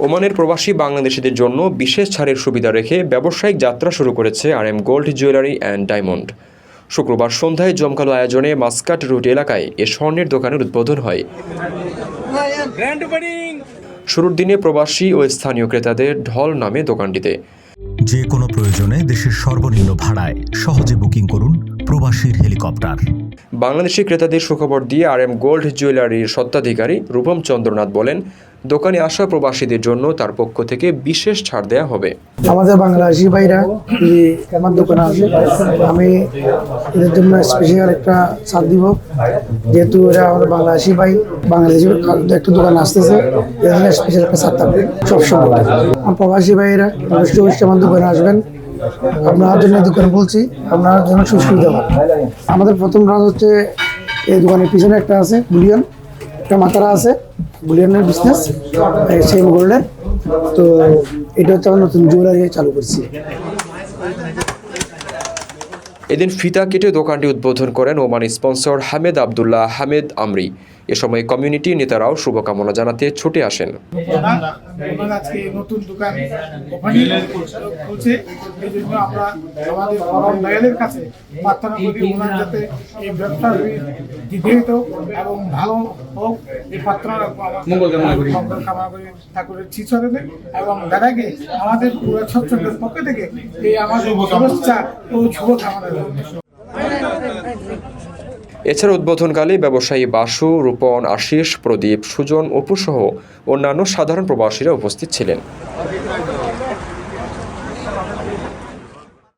ওমানের প্রবাসী বাংলাদেশিদের জন্য বিশেষ ছাড়ের সুবিধা রেখে ব্যবসায়িক যাত্রা শুরু করেছে R M gold jewellery and diamond. শুক্রবার সন্ধ্যায় জমকালো আয়োজনে মাস্কাট রুট এলাকায় এ স্বর্ণের দোকানের উদ্বোধন হয়। শুরুর দিনে প্রবাসী ও স্থানীয় ক্রেতাদের ঢল নামে দোকানটিতে। যে কোনো প্রয়োজনে দেশের সর্বনিম্ন ভাড়ায় সহজে বুকিং করুন প্রবাসীর হেলিকপ্টার। বাংলাদেশি ক্রেতাদের সুখবর দিয়ে আর এম গোল্ড জুয়েলারির স্বত্বাধিকারী রূপম চন্দ্রনাথ বলেন দোকানে আসা প্রবাসীদের জন্য তার পক্ষ থেকে বিশেষ ছাড় দেওয়া হবে। আমাদের বাংলাদেশি ভাইরা যদি আমার দোকানে আসে আমি এদের জন্য স্পেশাল একটা ছাড় দিব। যেহেতু এরা আমাদের বাংলাদেশি ভাই বাংলাদেশি একটা দোকান আসতেছে এদের জন্য স্পেশাল একটা ছাড় থাকবে সবসময়। প্রবাসী ভাইরা অবশ্যই অবশ্যই আমার দোকানে আসবেন। আপনার জন্য দোকান বলছি, আপনার জন্য হবে আমাদের প্রথম রাজ হচ্ছে এই দোকানের পিছনে একটা আছে, বুলিয়ন। একটা মাতারা আছে, বুলিয়নের বিজনেস সেম গোল্ডের তো এটা হচ্ছে আমরা নতুন জুয়েলারি চালু করছি। এদিন ফিতা কেটে দোকানটি উদ্বোধন করেন Oman sponsor Hamed Abdullah Hamed Amri. এ সময় কমিউনিটি নেতারাও শুভকামনা জানাতে ছুটে আসেন। এবং ভালো হোক। এই ঠাকুরের এবং দাদাকে আমাদের পুরো পক্ষ থেকে এই আমাদের শুভেচ্ছা ও শুভকামনা। এছাড়া উদ্বোধনকালে ব্যবসায়ী বাসু রূপন আশিস প্রদীপ সুজন অপুসহ অন্যান্য সাধারণ প্রবাসীরা উপস্থিত ছিলেন।